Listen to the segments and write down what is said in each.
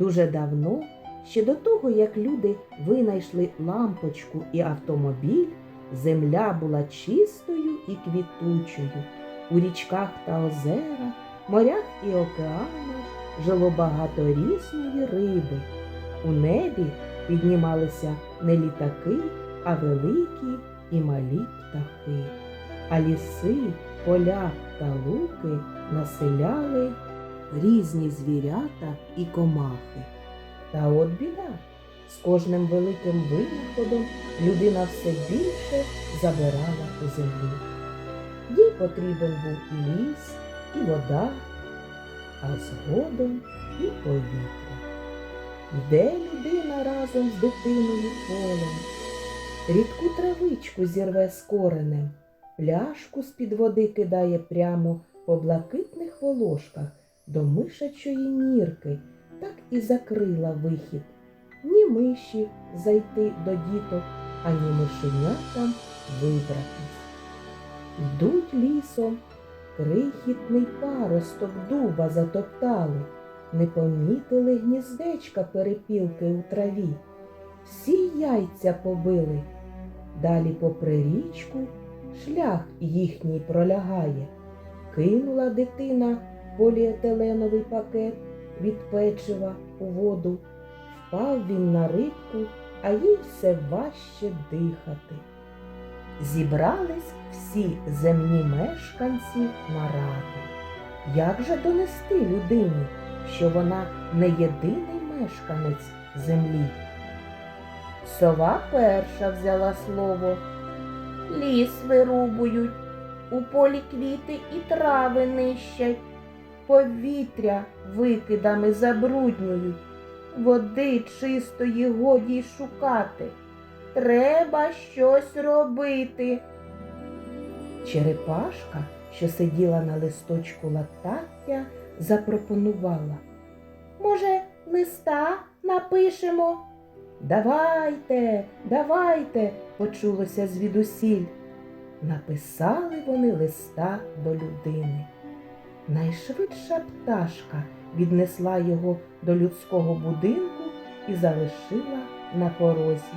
Дуже давно, ще до того, як люди винайшли лампочку і автомобіль, земля була чистою і квітучою. У річках та озерах, морях і океанах жило багато різної риби. У небі піднімалися не літаки, а великі і малі птахи. А ліси, поля та луки населяли різні звірята і комахи. Та от біда. З кожним великим винаходом людина все більше забирала у землі. Їй потрібен був і ліс, і вода, а згодом і повітря. Йде людина разом з дитиною полем, рідку травичку зірве з коренем, пляшку з-під води кидає прямо по блакитних волошках до мишачої нірки, так і закрила вихід. Ні миші зайти до діток, ані мишенятам вибратись. Йдуть лісом, крихітний паросток дуба затоптали, не помітили гніздечка перепілки у траві, всі яйця побили. Далі попри річку шлях їхній пролягає. Кинула дитина поліетиленовий пакет від печива у воду. Впав він на рибку, а їй все важче дихати. Зібрались всі земні мешканці на раду. Як же донести людині, що вона не єдиний мешканець землі? Сова перша взяла слово. Ліс вирубують, у полі квіти і трави нищать, повітря викидами забруднюють, води чистої годі й шукати. Треба щось робити. Черепашка, що сиділа на листочку латаття, запропонувала. Може, листа напишемо? Давайте, давайте, почулося звідусіль. Написали вони листа до людини. Найшвидша пташка віднесла його до людського будинку і залишила на порозі.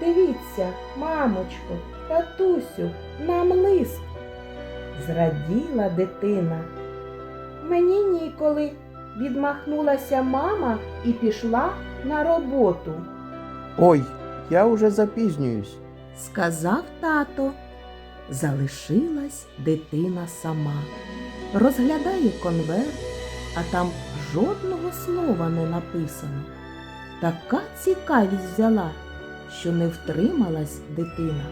Дивіться, мамочко, татусю, нам лист. Зраділа дитина. Мені ніколи, відмахнулася мама і пішла на роботу. Ой, я уже запізнююсь. сказав тато. Залишилась дитина сама. Розглядає конверт, а там жодного слова не написано. Така цікавість взяла, що не втрималась дитина,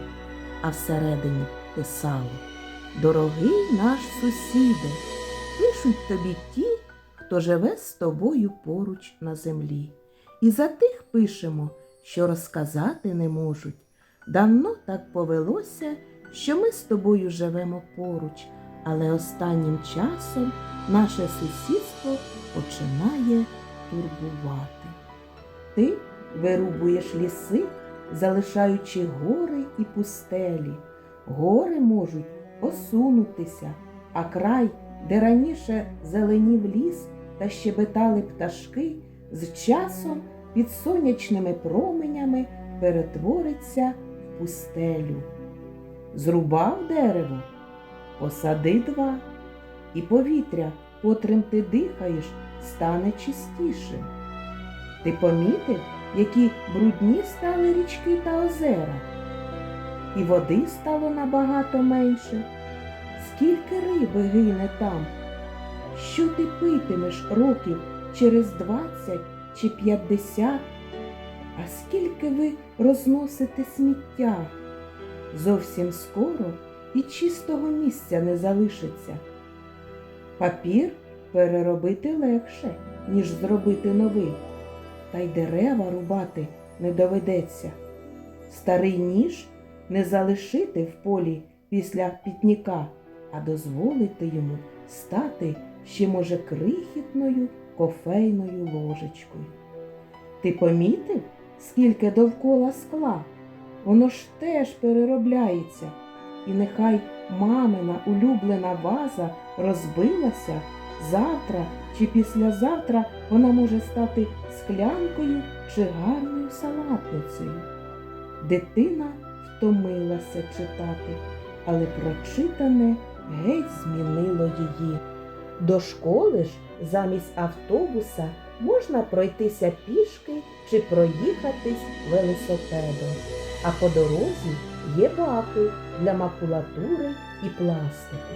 а всередині писало Дорогий наш сусіде, пишуть тобі ті, хто живе з тобою поруч на землі. І за тих пишемо, що розказати не можуть. Давно так повелося, що ми з тобою живемо поруч, але останнім часом наше сусідство починає турбувати. Ти вирубуєш ліси, залишаючи гори і пустелі. Гори можуть осунутися, а край, де раніше зеленів ліс та щебетали пташки, з часом під сонячними променями перетвориться в пустелю. Зрубав дерево, посади два, і повітря, котрим ти дихаєш, стане чистішим. Ти помітив, які брудні стали річки та озера, і води стало набагато менше. Скільки риби гине там? Що ти питимеш років через двадцять чи п'ятдесят? А скільки ви розносите сміття? Зовсім скоро і чистого місця не залишиться. Папір переробити легше, ніж зробити новий, та й дерева рубати не доведеться. Старий ніж не залишити в полі після пітніка, а дозволити йому стати ще, може, крихітною кофейною ложечкою. Ти помітив, скільки довкола скла? Воно ж теж переробляється, і нехай мамина улюблена ваза розбилася, завтра чи післязавтра вона може стати склянкою чи гарною салатницею. Дитина втомилася читати, але прочитане геть змінило її. До школи ж замість автобуса можна пройтися пішки чи проїхатись велосипедом, а по дорозі є баки для макулатури і пластику.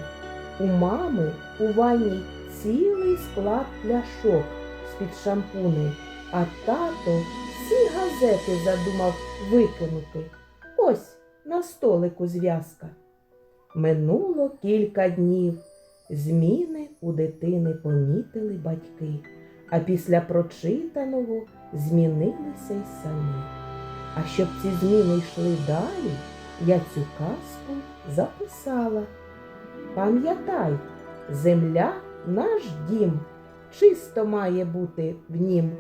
У мами у ванні цілий склад пляшок з-під шампуней, а тато всі газети задумав викинути. Ось на столику зв'язка. Минуло кілька днів. Зміни у дитини помітили батьки, а після прочитаного змінилися й самі. А щоб ці зміни йшли далі, я цю казку записала. Пам'ятай, земля наш дім, чисто має бути в нім.